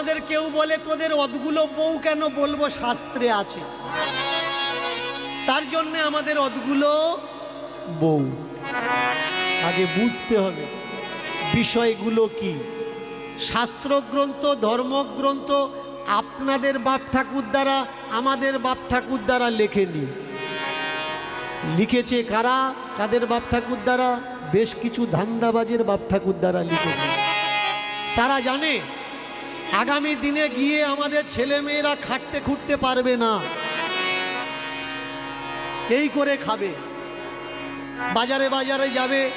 আমাদের কেউ বলে তোদের অদগুলো বউ কেন বলব শাস্ত্রে আছে। তার জন্য আমাদের অদগুলো বউ। আগে বুঝতে হবে বিষয়গুলো কি। শাস্ত্রগ্রন্থ, ধর্মগ্রন্থ আপনাদের বাপ ঠাকুর দ্বারা, আমাদের বাপ ঠাকুর দ্বারা লেখেনি। লিখেছে কারা? কাদের বাপ ঠাকুর দ্বারা? বেশ কিছু ধান্দাবাজের বাপ ঠাকুর দ্বারা লিখেছে। তারা জানে। আগামী দিনে গিয়ে আমাদের ছেলে মেয়েরা খাটতে খুঁটতে পারবে না। এই করে খাবে। বাজারে বাজারে যাবে,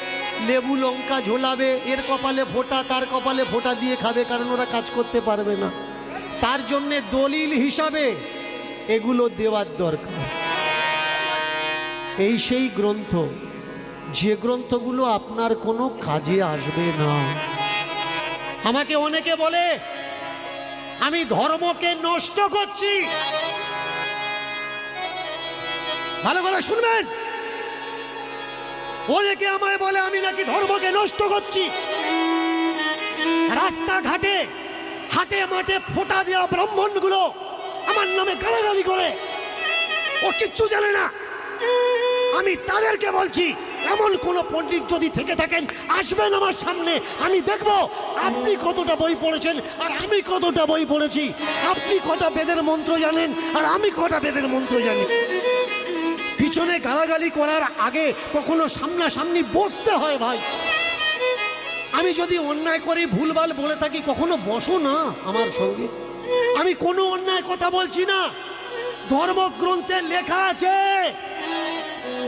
লেবু লঙ্কা ঝোলাবে, এর কপালে ফোঁটা তার কপালে ফোঁটা দিয়ে খাবে, কারণ ওরা কাজ করতে পারবে না। তার জন্যে দলিল হিসাবে এগুলো দেওয়ার দরকার। এই সেই গ্রন্থ, যে গ্রন্থগুলো আপনার কোনো কাজে আসবে না। আমাকে অনেকে বলে আমি ধর্মকে নষ্ট করছি। ভালো করে শুনবেন? অনেকে আমায় বলে, আমি নাকি ধর্মকে নষ্ট করছি। রাস্তাঘাটে, হাটে মাঠে ফোঁটা দেওয়া ব্রাহ্মণগুলো আমার নামে গালাগালি করে। ও কিচ্ছু জানে না। আমি তাদেরকে বলছি এমন কোন পণ্ডিত যদি থেকে থাকেন, আসবেন আমার সামনে, আমি দেখব আপনি কতটা বই পড়েছেন আর আমি কতটা বই পড়েছি। আপনি কটা বেদের মন্ত্র জানেন আর আমি কটা বেদের মন্ত্র জানি। পিছনে গালাগালি করার আগে কখনো সামনাসামনি বসতে হয় ভাই। আমি যদি অন্যায় করি, ভুলভাল বলে থাকি, কখনো বসো না আমার সঙ্গে। আমি কোনো অন্যায় কথা বলছি না। ধর্মগ্রন্থে লেখা আছে